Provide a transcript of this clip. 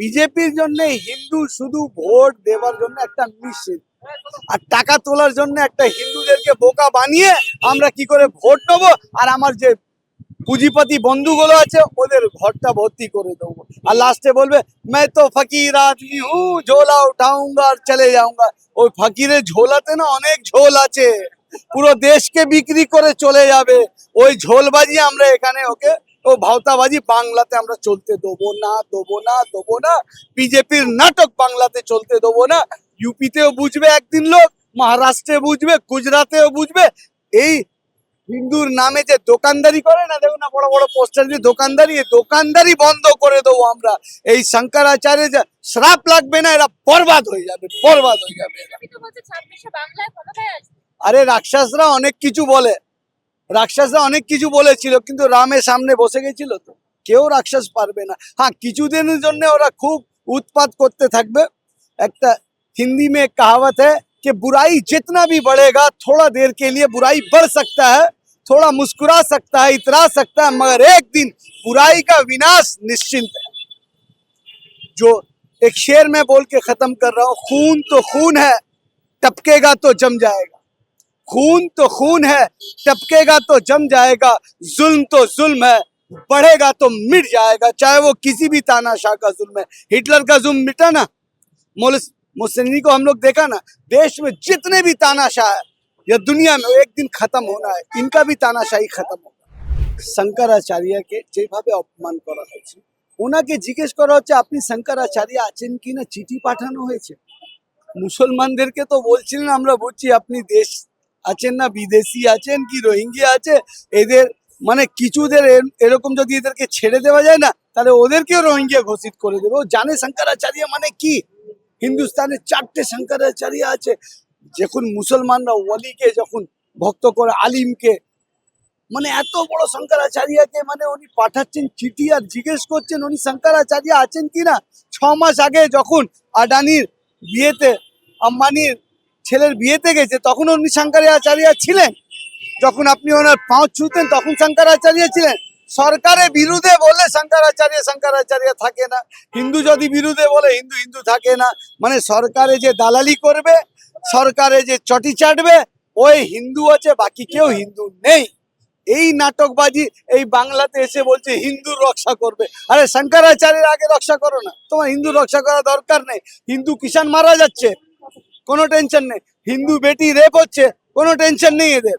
বিজেপির জন্য হিন্দু শুধু ভোট দেওয়ার জন্য একটা মিশ্রিত আর টাকা তোলার জন্য একটা হিন্দুদেরকে বোকা বানিয়ে আমরা কি করে ভোট নেব আর আমার যে পুঁজিপতি বন্ধুগুলো আছে, ওদের ঘরটা ভর্তি করে দেবো। আর লাস্টে বলবে মে তো ফকির আদমি হু ঝোলা উঠাউঙ্গা আর চলে যাউঙ্গা ওই ফকিরের ঝোলাতে না অনেক ঝোল আছে। পুরো দেশকে বিক্রি করে চলে যাবে। ওই ঝোলবাজি আমরা এখানে ওকে ও ভাওতাবাজি বাংলাতে আমরা চলতে দেবো না দেবো না দেবো না। বিজেপির নাটক বাংলাতে চলতে দেবো না। ইউপিতেও বুঝবে একদিন লোক মহারাষ্ট্রে বুঝবে গুজরাটেও বুঝবে। এই হিন্দুর নামে যে দোকানদারি করে না দেখুন না বড় বড় পোস্টার দিয়ে দোকানদারি দোকানদারি বন্ধ করে দেবো আমরা। এই শঙ্করাচার্য যে শ্রাপ লাগবে না এরা বরবাদ হয়ে যাবে বরবাদ হয়ে যাবে। আরে রাক্ষসরা অনেক কিছু বলে। রাক্ষসরা অনেক কিছু বলেছিল কিন্তু রামের সামনে বসে গেছিল তো কেউ রাক্ষস পারবে না হ্যাঁ কিছুদিনের জন্য ওরা খুব উৎপাত করতে থাকবে একটা हिंदी में एक कहावत है कि बुराई जितना भी बढ़ेगा थोड़ा देर के लिए बुराई बढ़ सकता है थोड़ा मुस्कुरा सकता है इतरा सकता है मगर एक दिन बुराई का विनाश निश्चिंत है जो एक शेर में बोल के खत्म कर रहा हूँ खून तो खून है टपकेगा तो जम जाएगा खून तो खून है टपकेगा तो जम जाएगा जुल्म तो जुल्म है बढ़ेगा तो मिट जाएगा चाहे वो किसी भी तानाशाह का जुल्म है हिटलर का जुल्म मिटा ना मोलिस मुसलिनी को हम लोग देखा ना देश में जितने भी तानाशाह है या दुनिया में वो एक दिन खत्म होना है इनका भी तानाशाही खत्म होगा শঙ্করাচার্যকে যেভাবে অপমান করা হয়েছে ওনাকে জিজ্ঞেস করা হচ্ছে আপনি শঙ্করাচার্য আছেন কি না চিঠি পাঠানো হয়েছে মুসলমানদেরকে তো বলছিলেন আমরা বুঝছি আপনি দেশ আছেন না, বিদেশি আছেন কি রোহিঙ্গিয়া আছে? এদের মানে কিছুদের এর- এরকম যদি এদেরকে ছেড়ে দেওয়া যায় না, তাহলে ওদেরকেও রোহিঙ্গিয়া ঘোষিত করে দেবে। ও জানে শঙ্করাচার্য মানে কি? হিন্দুস্তানের চারটে শঙ্করাচার্য আছে। যখন মুসলমানরা ওয়ালিকে যখন ভক্ত করে, আলিমকে মানে এত বড় শঙ্করাচার্যকে মানে উনি পাঠাচ্ছেন চিঠি আর জিজ্ঞেস করছেন উনি শঙ্করাচার্য আছেন কি না? ছ মাস আগে যখন আডানির বিয়েতে আম্বানির ছেলের বিয়েতে গেছে, তখন উনি শঙ্করাচার্য ছিলেন যখন আপনি ওনার পাঁচ ছুতেন, তখন শঙ্করাচার্য ছিলেন সরকারের বিরুদ্ধে বলে শঙ্করাচার্য শঙ্করাচার্য থাকে না। হিন্দু যদি বিরুদ্ধে বলে, হিন্দু হিন্দু থাকে না। মানে সরকারে যে দালালি করবে, সরকারে যে চটি চাটবে, ওই হিন্দু আছে, বাকি কেউ হিন্দু নেই। এই নাটকবাজি, এই বাংলাতে এসে বলছে, হিন্দুর রক্ষা করবে। আরে শঙ্করাচার্যের আগে রক্ষা করো না। তোমার হিন্দু রক্ষা করা দরকার নেই। হিন্দু কিষান মারা যাচ্ছে। কোনো টেনশন নেই। হিন্দু বেটি রেপ হচ্ছে কোনো টেনশন নেই এদের।